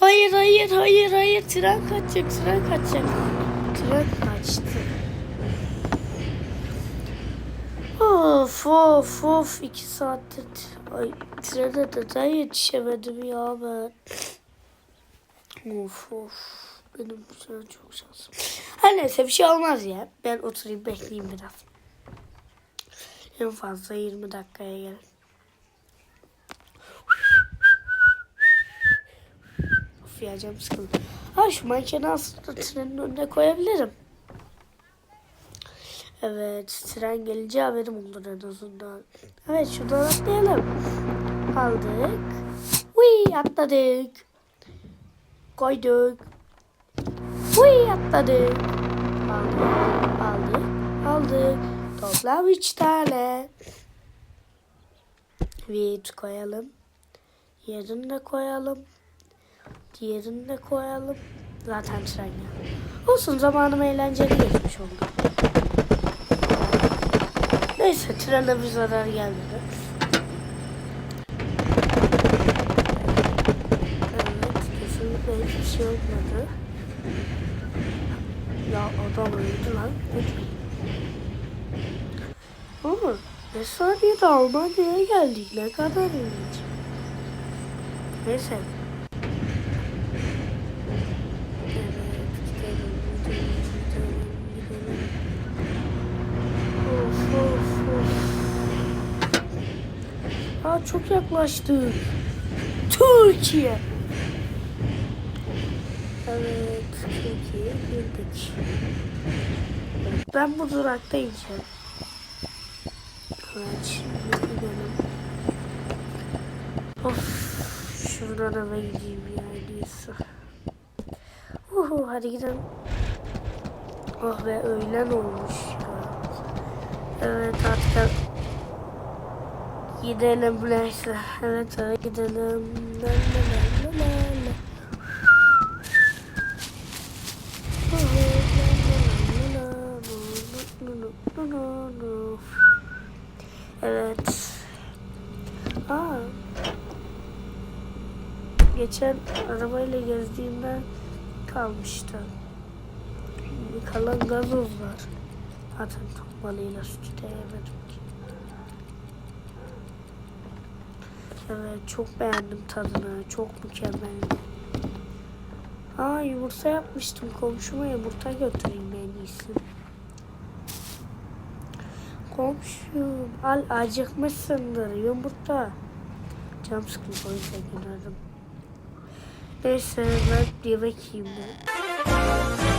Hayır hayır hayır hayır tren kaçacak tren kaçacak. Tren kaçtı. Of of of iki saattir ay, trene neden yetişemedim ya ben. Of of benim bu sene çok şansım. Her neyse bir şey olmaz ya. Ben oturayım bekleyeyim biraz. En fazla 20 dakikaya gelir. Of ya sıkıldı. Ha şu mankeni aslında trenin önüne koyabilirim. Evet tren gelince haberim olur en azından. Evet şuradan atlayalım. Aldık. Uy atladık. Koyduk. Uy atladık. Aldık. Aldık. Aldık. Toplam üç tane. Bir koyalım. Yerini de koyalım. Diğerini de koyalım. Zaten tren ya. Olsun zamanım eğlenceli geçmiş oldu. Neyse trene bir zarar gelmedi. Evet kesinlikle hiçbir şey olmadı. Ya adam öldü lan. Ama 5 saniyede Almanya'ya geldik. Ne kadar ilginç. Neyse. Evet, gidelim, gidelim, gidelim, gidelim. Of of of. Aa çok yaklaştık. Türkiye. Evet, Türkiye'ye girdik. Ben bu durakta ineceğim. Evet, şimdi gidelim. Of, şuradan eve gideyim ya en iyisi. Uhu, hadi gidelim. Oh be, öğlen olmuş. Evet artık gidelim neyse. Evet eve gidelim. La la la. Evet. Aa. Geçen arabayla gezdiğimde kalmıştı. Kalan gazoz var. Zaten çok balıyla sütü yemedim ki. Evet çok beğendim tadını. Çok mükemmeldi. Aa yumurta yapmıştım. Komşuma yumurta götüreyim en iyisi. Komşum al acıkmışsındır yumurta. Cam sıkıldı o yüzden gönderdim. Neyse